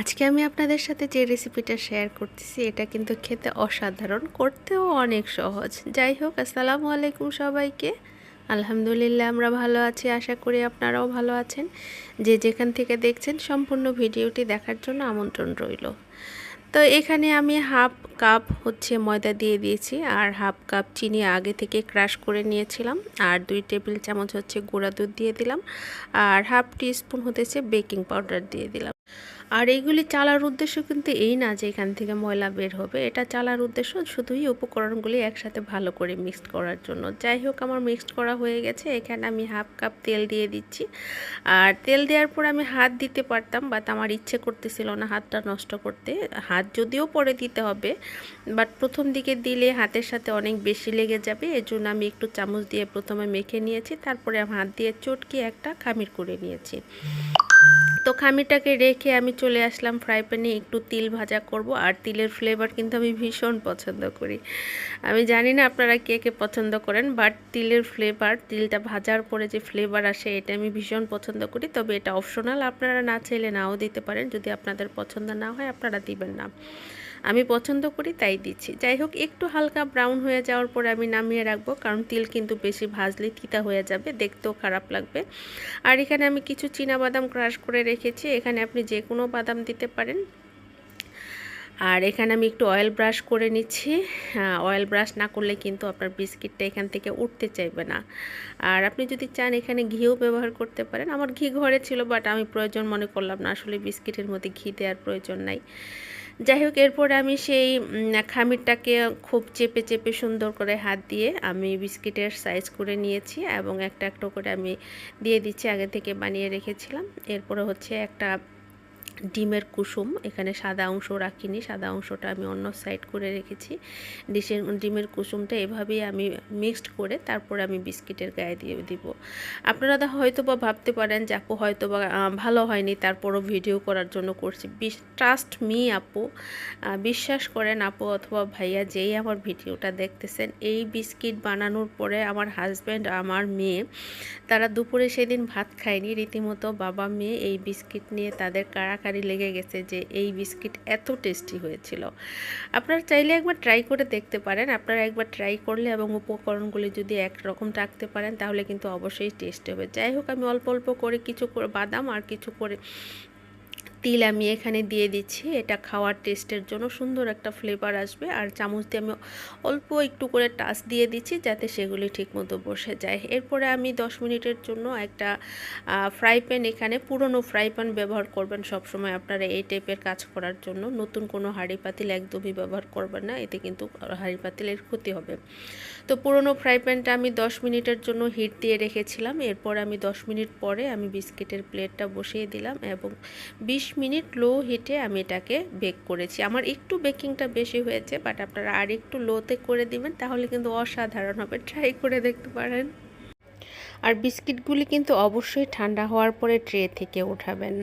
আজকে আমি আপনাদের সাথে যে রেসিপিটা শেয়ার করতেছি, এটা কিন্তু খেতে অসাধারণ, করতেও অনেক সহজ। যাই হোক, আসসালামু আলাইকুম সবাইকে। আলহামদুলিল্লাহ, আমরা ভালো আছি, আশা করি আপনারাও ভালো আছেন। যে যেখান থেকে দেখছেন, সম্পূর্ণ ভিডিওটি দেখার জন্য আমন্ত্রণ রইল। তো এখানে আমি হাফ কাপ হচ্ছে ময়দা দিয়ে দিয়েছি, আর হাফ কাপ চিনি আগে থেকে ক্রাশ করে নিয়েছিলাম, আর দুই টেবিল চামচ হচ্ছে গুঁড়া দুধ দিয়ে দিলাম, আর হাফ টি স্পুন হতেছে বেকিং পাউডার দিয়ে দিলাম। আর এইগুলি চালার উদ্দেশ্য কিন্তু এই না যে এখান থেকে ময়লা বের হবে। এটা চালার উদ্দেশ্য শুধুই উপকরণগুলি একসাথে ভালো করে মিক্সড করার জন্য। যাই হোক, আমার মিক্সড করা হয়ে গেছে। এখানে আমি হাফ কাপ তেল দিয়ে দিচ্ছি। আর তেল দেওয়ার পর আমি হাত দিতে পারতাম বাট আমার ইচ্ছে করতেছিল না হাতটা নষ্ট করতে। হাত যদিও পরে দিতে হবে বাট প্রথম দিকে দিলে হাতের সাথে অনেক বেশি লেগে যাবে। এর জন্য আমি একটু চামচ দিয়ে প্রথমে মেখে নিয়েছি। তারপরে হাত দিয়ে চটকে একটা খামির করে নিয়েছি। তো খামিটাকে রেখে আমি চলে আসলাম ফ্রাই প্যানে একটু তিল ভাজা করব। আর তিলের ফ্লেভার কিন্তু আমি ভীষণ পছন্দ করি। আমি জানি না আপনারা কে কে পছন্দ করেন বাট তিলের ফ্লেভার তিলটা ভাজার পরে যে ফ্লেভার আসে, এটা আমি ভীষণ পছন্দ করি। তবে এটা অপশনাল আপনারা না চাইলে নাও দিতে পারেন। যদি আপনাদের পছন্দ না হয়, আপনারা দিবেন না। আমি পছন্দ করি, তাই দিচ্ছি। যাই হোক একটু হালকা ব্রাউন হয়ে যাওয়ার পর আমি নামিয়ে রাখব, কারণ তিল কিন্তু বেশি ভাজলে তিতা হয়ে যাবে, দেখতেও খারাপ লাগবে। আর এখানে আমি কিছু বাদাম ক্রাশ করে রেখেছি, এখানে আপনি যে কোনো বাদাম দিতে পারেন। আর এখানে আমি একটু অয়েল ব্রাশ করে নিচ্ছি। অয়েল ব্রাশ না করলে কিন্তু আপনার বিস্কিটটা এখান থেকে উঠতে চাইবে না। আর আপনি যদি চান এখানে ঘিও ব্যবহার করতে পারেন, আমার ঘি ঘরে ছিল বাট আমি প্রয়োজন মনে করলাম না, আসলে বিস্কিটের মধ্যে ঘি দেওয়ার প্রয়োজন নাই। যাই হোক, এরপরে আমি সেই খামিরটাকে খুব চেপে চেপে সুন্দর করে হাত দিয়ে আমি বিস্কিটের সাইজ করে নিয়েছি এবং একটা একটা করে আমি দিয়ে দিচ্ছি, আগে থেকে বানিয়ে রেখেছিলাম। এরপরে হচ্ছে একটা ডিমের কুসুম, এখানে সাদা অংশ রাখিনি, সাদা অংশটা আমি অন্য সাইড করে রেখেছি। ডিশের, ডিমের কুসুমটা এভাবেই আমি মিক্সড করে তারপরে আমি বিস্কিটের গায়ে দিয়ে দিব। আপনারা হয়তো বা ভাবতে পারেন যে, আপু হয়তো বা ভালো হয়নি, তারপরও ভিডিও করার জন্য করছি। ট্রাস্ট মি আপু। বিশ্বাস করেন আপু অথবা ভাইয়া যেই আমার ভিডিওটা দেখতেছেন, এই বিস্কিট বানানোর পরে আমার হাজব্যান্ড আমার মেয়ে, তারা দুপুরে সেদিন ভাত খায়নি। রীতিমতো বাবা, মেয়ে এই বিস্কিট নিয়ে তাদের কারা কারি লেগে গেছে যে এই বিস্কিট এত টেস্টি হয়েছিল। আপনারা চাইলে একবার ট্রাই করে দেখতে পারেন। আপনারা একবার ট্রাই করলে এবং উপকরণগুলি যদি একরকম রাখতে পারেন, তাহলে কিন্তু অবশ্যই টেস্ট হবে। যাই হোক, আমি অল্প অল্প করে কিছু করে বাদাম আর কিছু করে তিল আমি এখানে দিয়ে দিচ্ছি। এটা খাওয়ার টেস্টের জন্য সুন্দর একটা ফ্লেভার আসবে। আর চামচ দিয়ে আমি অল্প একটু করে টাচ দিয়ে দিচ্ছি যাতে সেগুলি ঠিকমতো বসে যায়। এরপরে আমি 10 মিনিটের জন্য একটা ফ্রাই প্যান এখানে, পুরনো ফ্রাই প্যান ব্যবহার করবেন সবসময় আপনারা এই টাইপের কাজ করার জন্য। নতুন কোনো হাঁড়ি পাতিল একদমই ব্যবহার করবেন না, এতে কিন্তু হাঁড়ি পাতিলের ক্ষতি হবে। তো পুরনো ফ্রাই প্যানটা আমি 10 মিনিটের জন্য হিট দিয়ে রেখেছিলাম। এরপর আমি 10 মিনিট পরে আমি বিস্কিটের প্লেটটা বসিয়ে দিলাম এবং বিশ মিনিট লো হিটে আমি এটাকে বেক করেছি। আমার একটু বেকিংটা বেশি হয়েছে বাট আপনারা আর একটু লোতে করে দিবেন, তাহলে কিন্তু অসাধারণ হবে। ট্রাই করে দেখতে পারেন। আর বিস্কিটগুলি কিন্তু অবশ্যই ঠান্ডা হওয়ার পরে ট্রে থেকে উঠাবেন